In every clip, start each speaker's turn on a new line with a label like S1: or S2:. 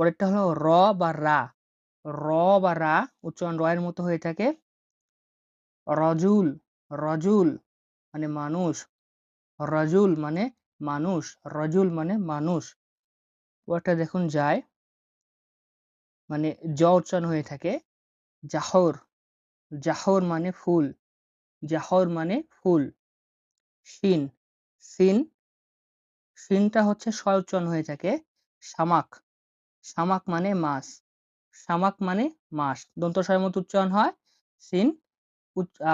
S1: পরেরটা হলো র বা রা। র বা রা উচ্চারণ র এর মতো হয়ে থাকে। রজুল রজুল মানে মানুষ। রজুল মানে মানুষ। রজুল মানে মানুষ। ওটা দেখুন যায়। মানে জ উচ্চারণ হয়ে থাকে। জাহর। জাহর মানে ফুল। জাহর মানে ফুল। শিন। সিন সিনটা হচ্ছে স উচ্চারণ হয়ে থাকে। শামাক। শামাক মানে মাস। শামাক মানে মাস। দন্ত মতো উচ্চারণ হয় সিন।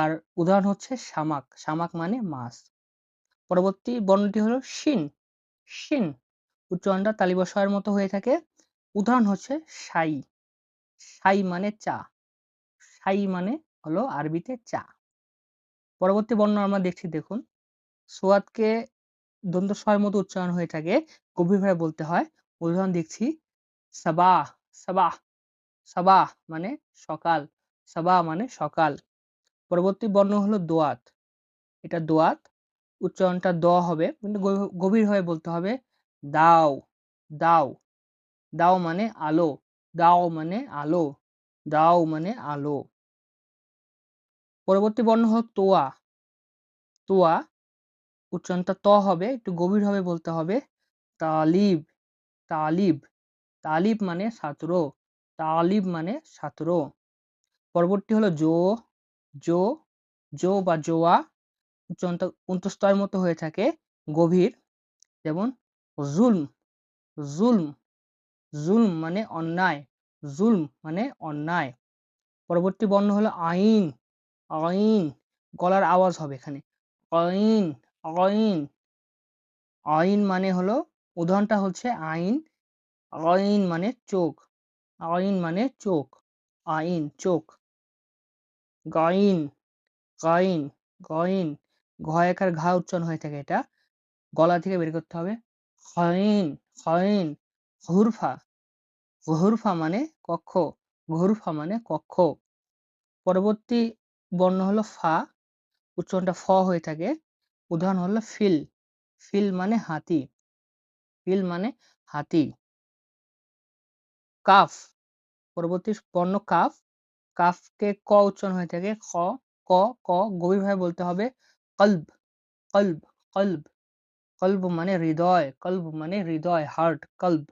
S1: আর উদাহরণ হচ্ছে শামাক শামাক মানে মাস। পরবর্তী বর্ণটি হলো শিন শিন উচ্চারণটা তালিবস্বয়ের মতো হয়ে থাকে। উদাহরণ হচ্ছে সাই। সাই মানে চা। সাই মানে হলো আরবিতে চা। পরবর্তী বর্ণ আমরা দেখছি, দেখুন। সোয়াদকে স্বয়ের মতো উচ্চারণ হয়ে থাকে। গভীরভাবে বলতে হয়। উদাহরণ দেখছি। সাবাহ সাবাহ সাবাহ মানে সকাল সাবা মানে সকাল। পরবর্তী বর্ণ হলো দোয়াত। এটা দোয়াত, উচ্চারণটা দ হবে কিন্তু গভীরভাবে বলতে হবে, দাও দাও। দাও মানে আলো, দাও মানে আলো, দাও মানে আলো। পরবর্তী বর্ণ হলো তোয়া। তোয়া, উচ্চারণটা ত হবে, একটু গভীরভাবে বলতে হবে, তালিব তালিব। তালিব মানে ছাত্র তালিব মানে ছাত্র পরবর্তী হলো জো জো জো বা জোয়া। উন্তস্তয়ের মতো হয়ে থাকে, গভীর। যেমন জুলম জুলম জুলম মানে অন্যায়, জুলম মানে অন্যায়। পরবর্তী বর্ণ হলো আইন আইন। গলার আওয়াজ হবে এখানে। আইন আইন। আইন মানে হলো, উদাহরণটা হচ্ছে আইন। আইন মানে চোখ। আইন মানে চোখ। আইন, চোখ। গাইন গাইন গাইন। ঘয়াকার ঘা উচ্চারণ হয়ে থাকে এটা। গলা থেকে বের করতে হবে। খাইন খাইন হুরফা হুরফা মানে কক্ষ। ঘুরফা মানে কক্ষ। পরবর্তী বর্ণ হলো ফা। উচ্চারণটা ফ হয়ে থাকে। উদাহরণ হলো ফিল। ফিল মানে হাতি। ফিল মানে হাতি। কাফ, পরবর্তী বর্ণ কাফ, কাফকে ক উচ্চারণ হয়ে থাকে, খ, ক ক, গভীরভাবে বলতে হবে কল্ব কল্ব কল্ব কল্ব মানে হৃদয়, কল্ব মানে হৃদয়, হার্ট, কল্ব।